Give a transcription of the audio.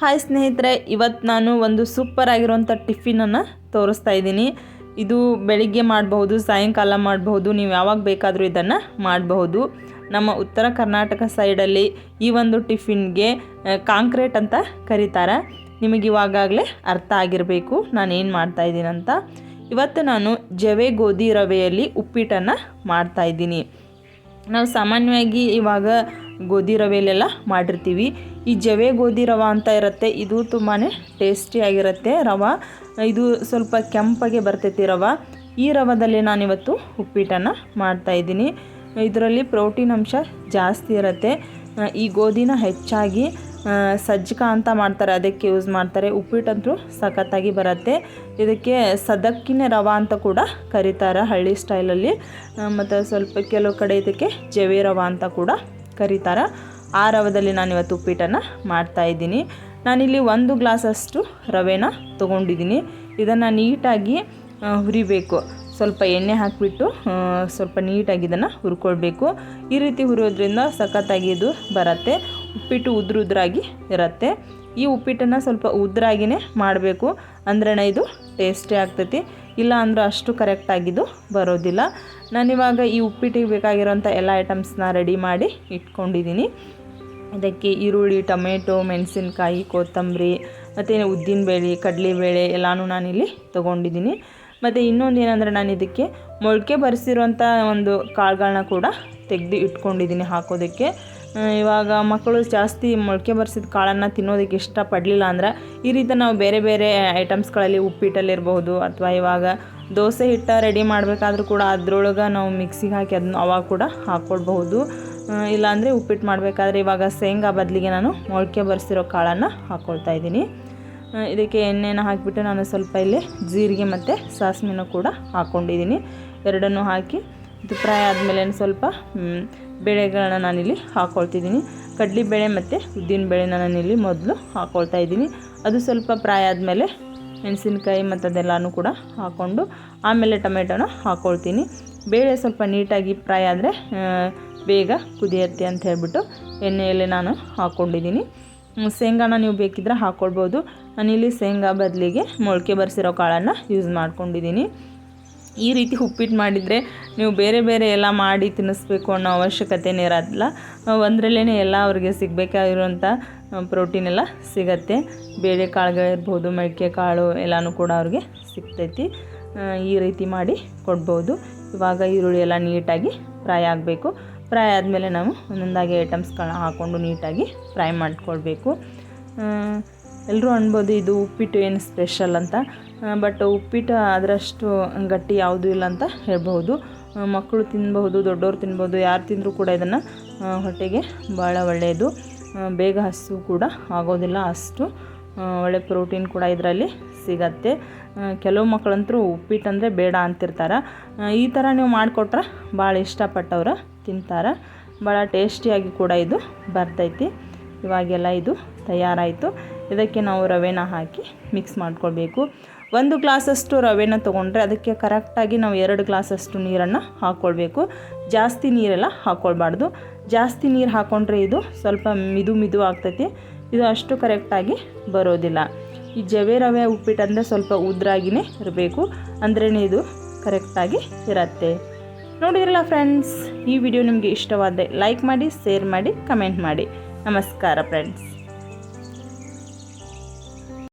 Hi ಸ್ನೇಹಿತರೆ ಇವತ್ತು ನಾನು ಒಂದು ಸೂಪರ್ ಆಗಿರುವಂಥ ಟಿಫಿನನ್ನು ತೋರಿಸ್ತಾ ಇದ್ದೀನಿ. ಇದು ಬೆಳಿಗ್ಗೆ ಮಾಡಬಹುದು, ಸಾಯಂಕಾಲ ಮಾಡಬಹುದು, ನೀವು ಯಾವಾಗ ಬೇಕಾದರೂ ಇದನ್ನು ಮಾಡಬಹುದು. ನಮ್ಮ ಉತ್ತರ ಕರ್ನಾಟಕ ಸೈಡಲ್ಲಿ ಈ ಒಂದು ಟಿಫಿನ್ಗೆ ಕಾಂಕ್ರೀಟ್ ಅಂತ ಕರೀತಾರೆ. ನಿಮಗೆ ಇವಾಗಲೇ ಅರ್ಥ ಆಗಿರಬೇಕು ನಾನು ಏನು ಮಾಡ್ತಾ ಇದ್ದೀನಿ ಅಂತ. ಇವತ್ತು ನಾನು ಜವೆ ಗೋಧಿ ರವೆಯಲ್ಲಿ ಉಪ್ಪಿಟ್ಟನ್ನು ಮಾಡ್ತಾ ಇದ್ದೀನಿ. ನಾವು ಸಾಮಾನ್ಯವಾಗಿ ಇವಾಗ ಗೋಧಿ ರವೆಯಲ್ಲೆಲ್ಲ ಮಾಡಿರ್ತೀವಿ. ಈ ಜವೆ ಗೋಧಿ ರವೆ ಅಂತ ಇರುತ್ತೆ. ಇದು ತುಂಬಾ ಟೇಸ್ಟಿಯಾಗಿರುತ್ತೆ ರವೆ. ಇದು ಸ್ವಲ್ಪ ಕೆಂಪಗೆ ಬರ್ತೈತಿ ರವ. ಈ ರವದಲ್ಲಿ ನಾನಿವತ್ತು ಉಪ್ಪಿಟ್ಟನ್ನು ಮಾಡ್ತಾಯಿದ್ದೀನಿ ಇದರಲ್ಲಿ ಪ್ರೋಟೀನ್ ಅಂಶ ಜಾಸ್ತಿ ಇರುತ್ತೆ. ಈ ಗೋಧಿನ ಹೆಚ್ಚಾಗಿ ಸಜ್ಜಕ ಅಂತ ಮಾಡ್ತಾರೆ. ಅದಕ್ಕೆ ಯೂಸ್ ಮಾಡ್ತಾರೆ. ಉಪ್ಪಿಟ್ಟಂತೂ ಸಖತ್ತಾಗಿ ಬರುತ್ತೆ. ಇದಕ್ಕೆ ಸದಕ್ಕಿನ ರವ ಅಂತ ಕೂಡ ಕರೀತಾರೆ ಹಳ್ಳಿ ಸ್ಟೈಲಲ್ಲಿ ಮತ್ತು ಸ್ವಲ್ಪ ಕೆಲವು ಕಡೆ ಇದಕ್ಕೆ ಜವೆ ರವ ಅಂತ ಕೂಡ ಕರೀತಾರೆ. ಆ ರವದಲ್ಲಿ ನಾನಿವತ್ತು ಉಪ್ಪಿಟ್ಟನ್ನು ಮಾಡ್ತಾಯಿದ್ದೀನಿ ನಾನಿಲ್ಲಿ ಒಂದು ಗ್ಲಾಸಷ್ಟು ರವೆನ ತೊಗೊಂಡಿದ್ದೀನಿ. ಇದನ್ನು ನೀಟಾಗಿ ಹುರಿಬೇಕು. ಸ್ವಲ್ಪ ಎಣ್ಣೆ ಹಾಕಿಬಿಟ್ಟು ಸ್ವಲ್ಪ ನೀಟಾಗಿ ಇದನ್ನು ಹುರ್ಕೊಳ್ಬೇಕು. ಈ ರೀತಿ ಹುರಿಯೋದ್ರಿಂದ ಸಖತ್ತಾಗಿ ಇದು ಬರುತ್ತೆ. ಉಪ್ಪಿಟ್ಟು ಉದ್ರ ಉದ್ರಾಗಿ ಇರುತ್ತೆ. ಈ ಉಪ್ಪಿಟ್ಟನ್ನು ಸ್ವಲ್ಪ ಉದ್ರಾಗಿಯೇ ಮಾಡಬೇಕು. ಅಂದ್ರೇ ಇದು ಟೇಸ್ಟಿ ಆಗ್ತೈತಿ. ಇಲ್ಲ ಅಂದ್ರೆ ಅಷ್ಟು ಕರೆಕ್ಟಾಗಿದ್ದು ಬರೋದಿಲ್ಲ. ನಾನಿವಾಗ ಈ ಉಪ್ಪಿಟ್ಟಿಗೆ ಬೇಕಾಗಿರೋಂಥ ಎಲ್ಲ ಐಟಮ್ಸ್ನ ರೆಡಿ ಮಾಡಿ ಇಟ್ಕೊಂಡಿದ್ದೀನಿ ಇದಕ್ಕೆ ಈರುಳ್ಳಿ, ಟೊಮೆಟೊ, ಮೆಣಸಿನ್ಕಾಯಿ, ಕೊತ್ತಂಬರಿ, ಮತ್ತು ಉದ್ದಿನಬೇಳೆ ಕಡಲೆಬೇಳೆ ಎಲ್ಲನೂ ನಾನಿಲ್ಲಿ ತೊಗೊಂಡಿದ್ದೀನಿ ಮತ್ತು ಇನ್ನೊಂದು ಏನಂದರೆ ನಾನು ಇದಕ್ಕೆ ಮೊಳಕೆ ಬರೆಸಿರುವಂಥ ಒಂದು ಕಾಳುಗಳನ್ನ ಕೂಡ ತೆಗೆದು ಇಟ್ಕೊಂಡಿದ್ದೀನಿ ಹಾಕೋದಕ್ಕೆ. ಇವಾಗ ಮಕ್ಕಳು ಜಾಸ್ತಿ ಮೊಳಕೆ ಬರ್ಸಿದ ಕಾಳನ್ನು ತಿನ್ನೋದಕ್ಕೆ ಇಷ್ಟಪಡಲಿಲ್ಲ ಅಂದ್ರೆ ಈ ರೀತಿ ನಾವು ಬೇರೆ ಬೇರೆ ಐಟಮ್ಸ್ಗಳಲ್ಲಿ ಉಪ್ಪಿಟ್ಟಲ್ಲಿರಬಹುದು ಅಥವಾ ಇವಾಗ ದೋಸೆ ಹಿಟ್ಟ ರೆಡಿ ಮಾಡಬೇಕಾದ್ರೂ ಕೂಡ ಅದರೊಳಗೆ ನಾವು ಮಿಕ್ಸಿಗೆ ಹಾಕಿ ಅದನ್ನ ಅವಾಗ ಕೂಡ ಹಾಕ್ಕೊಳ್ಬಹುದು ಇಲ್ಲಾಂದರೆ ಉಪ್ಪಿಟ್ಟು ಮಾಡಬೇಕಾದ್ರೆ ಇವಾಗ ಶೇಂಗಾ ಬದಲಿಗೆ ನಾನು ಮೊಳಕೆ ಬರೆಸಿರೋ ಕಾಳನ್ನು ಹಾಕ್ಕೊಳ್ತಾ ಇದ್ದೀನಿ. ಇದಕ್ಕೆ ಎಣ್ಣೆನ ಹಾಕಿಬಿಟ್ಟು ನಾನು ಸ್ವಲ್ಪ ಇಲ್ಲಿ ಜೀರಿಗೆ ಮತ್ತು ಸಾಸಿವೆನೂ ಕೂಡ ಹಾಕ್ಕೊಂಡಿದ್ದೀನಿ ಎರಡನ್ನೂ ಹಾಕಿ ಇದು ಫ್ರೈ ಆದಮೇಲೆ ಸ್ವಲ್ಪ ಬೇಳೆಗಳನ್ನ ನಾನಿಲ್ಲಿ ಹಾಕ್ಕೊಳ್ತಿದ್ದೀನಿ ಕಡಲೆಬೇಳೆ ಮತ್ತು ಉದ್ದಿನಬೇಳೆನ ನಾನಿಲ್ಲಿ ಮೊದಲು ಹಾಕ್ಕೊಳ್ತಾ ಇದ್ದೀನಿ. ಅದು ಸ್ವಲ್ಪ ಪ್ರಾಯ ಆದಮೇಲೆ ಮೆಣಸಿನ್ಕಾಯಿ ಮತ್ತು ಅದೆಲ್ಲನೂ ಕೂಡ ಹಾಕ್ಕೊಂಡು ಆಮೇಲೆ ಟೊಮೆಟೊನ ಹಾಕ್ಕೊಳ್ತೀನಿ ಬೇಳೆ ಸ್ವಲ್ಪ ನೀಟಾಗಿ ಪ್ರಾಯ ಆದರೆ ಬೇಗ ಕುದಿಯತ್ತೆ ಅಂತ ಹೇಳ್ಬಿಟ್ಟು ಎಣ್ಣೆಯಲ್ಲಿ ನಾನು ಹಾಕ್ಕೊಂಡಿದ್ದೀನಿ ಶೇಂಗಾನ ನೀವು ಬೇಕಿದ್ರೆ ಹಾಕ್ಕೊಳ್ಬೋದು ನಾನಿಲ್ಲಿ ಶೇಂಗಾ ಬದಲಿಗೆ ಮೊಳಕೆ ಬರೆಸಿರೋ ಕಾಳನ್ನು ಯೂಸ್ ಮಾಡ್ಕೊಂಡಿದ್ದೀನಿ. ಈ ರೀತಿ ಉಪ್ಪಿಟ್ಟು ಮಾಡಿದರೆ ನೀವು ಬೇರೆ ಬೇರೆ ಎಲ್ಲ ಮಾಡಿ ತಿನ್ನಿಸ್ಬೇಕು ಅನ್ನೋ ಅವಶ್ಯಕತೆನೇ ಇರೋದಿಲ್ಲ. ಒಂದರಲ್ಲೇ ಎಲ್ಲ ಅವ್ರಿಗೆ ಸಿಗಬೇಕಾಗಿರುವಂಥ ಪ್ರೋಟೀನ್ ಎಲ್ಲ ಸಿಗತ್ತೆ. ಬೇಳೆ ಕಾಳುಗಳಿರ್ಬೋದು ಮಡಿಕೆ ಕಾಳು ಎಲ್ಲನೂ ಕೂಡ ಅವ್ರಿಗೆ ಸಿಗ್ತೈತಿ. ಈ ರೀತಿ ಮಾಡಿ ಕೊಡ್ಬೋದು. ಇವಾಗ ಈರುಳ್ಳಿ ಎಲ್ಲ ನೀಟಾಗಿ ಫ್ರೈ ಆಗಬೇಕು. ಫ್ರೈ ಆದಮೇಲೆ ನಾವು ಒಂದೊಂದಾಗಿ ಐಟಮ್ಸ್ಗಳನ್ನ ಹಾಕ್ಕೊಂಡು ನೀಟಾಗಿ ಫ್ರೈ ಮಾಡ್ಕೊಳ್ಬೇಕು. ಎಲ್ಲರೂ ಅನ್ಬೋದು ಇದು ಉಪ್ಪಿಟ್ಟು ಏನು ಸ್ಪೆಷಲ್ ಅಂತ. ಬಟ್ ಉಪ್ಪಿಟ್ಟು ಅದರಷ್ಟು ಗಟ್ಟಿ ಯಾವುದೂ ಇಲ್ಲ ಅಂತ ಹೇಳ್ಬೋದು ಮಕ್ಕಳು ತಿನ್ಬಹುದು, ದೊಡ್ಡವರು ತಿನ್ಬೋದು, ಯಾರು ತಿಂದರೂ ಕೂಡ ಇದನ್ನು ಹೊಟ್ಟೆಗೆ ಭಾಳ ಒಳ್ಳೆಯದು ಬೇಗ ಹಸು ಕೂಡ ಆಗೋದಿಲ್ಲ ಅಷ್ಟು. ಒಳ್ಳೆ ಪ್ರೋಟೀನ್ ಕೂಡ ಇದರಲ್ಲಿ ಸಿಗತ್ತೆ. ಕೆಲವು ಮಕ್ಕಳಂತರೂ ಉಪ್ಪಿಟ್ಟು ಅಂದರೆ ಬೇಡ ಅಂತಿರ್ತಾರೆ. ಈ ಥರ ನೀವು ಮಾಡಿಕೊಟ್ರೆ ಭಾಳ ಇಷ್ಟಪಟ್ಟವ್ರು ತಿಂತಾರೆ. ಭಾಳ ಟೇಸ್ಟಿಯಾಗಿ ಕೂಡ ಇದು ಬರ್ತೈತಿ. ಇವಾಗೆಲ್ಲ ಇದು ತಯಾರಾಯಿತು. ಇದಕ್ಕೆ ನಾವು ರವೆನ ಹಾಕಿ ಮಿಕ್ಸ್ ಮಾಡ್ಕೊಳ್ಬೇಕು. ಒಂದು ಗ್ಲಾಸಷ್ಟು ರವೆನ ತೊಗೊಂಡ್ರೆ ಅದಕ್ಕೆ ಕರೆಕ್ಟಾಗಿ ನಾವು ಎರಡು ಗ್ಲಾಸಷ್ಟು ನೀರನ್ನು ಹಾಕ್ಕೊಳ್ಬೇಕು ಜಾಸ್ತಿ ನೀರೆಲ್ಲ ಹಾಕ್ಕೊಳ್ಬಾರ್ದು ಜಾಸ್ತಿ ನೀರು ಹಾಕ್ಕೊಂಡ್ರೆ ಇದು ಸ್ವಲ್ಪ ಮಿದು ಮಿದು ಆಗ್ತೈತಿ. ಇದು ಅಷ್ಟು ಕರೆಕ್ಟಾಗಿ ಬರೋದಿಲ್ಲ. ಈ ಜವೆ ರವೆ ಉಪ್ಪಿಟ್ಟು ಅಂದರೆ ಸ್ವಲ್ಪ ಉದ್ರಾಗಿನೇ ಇರಬೇಕು. ಅಂದ್ರೇ ಇದು ಕರೆಕ್ಟಾಗಿ ಇರತ್ತೆ. ನೋಡಿದ್ರಲ್ಲ ಫ್ರೆಂಡ್ಸ್, ಈ ವಿಡಿಯೋ ನಿಮಗೆ ಇಷ್ಟವಾದರೆ ಲೈಕ್ ಮಾಡಿ ಶೇರ್ ಮಾಡಿ ಕಮೆಂಟ್ ಮಾಡಿ. ನಮಸ್ಕಾರ ಫ್ರೆಂಡ್ಸ್.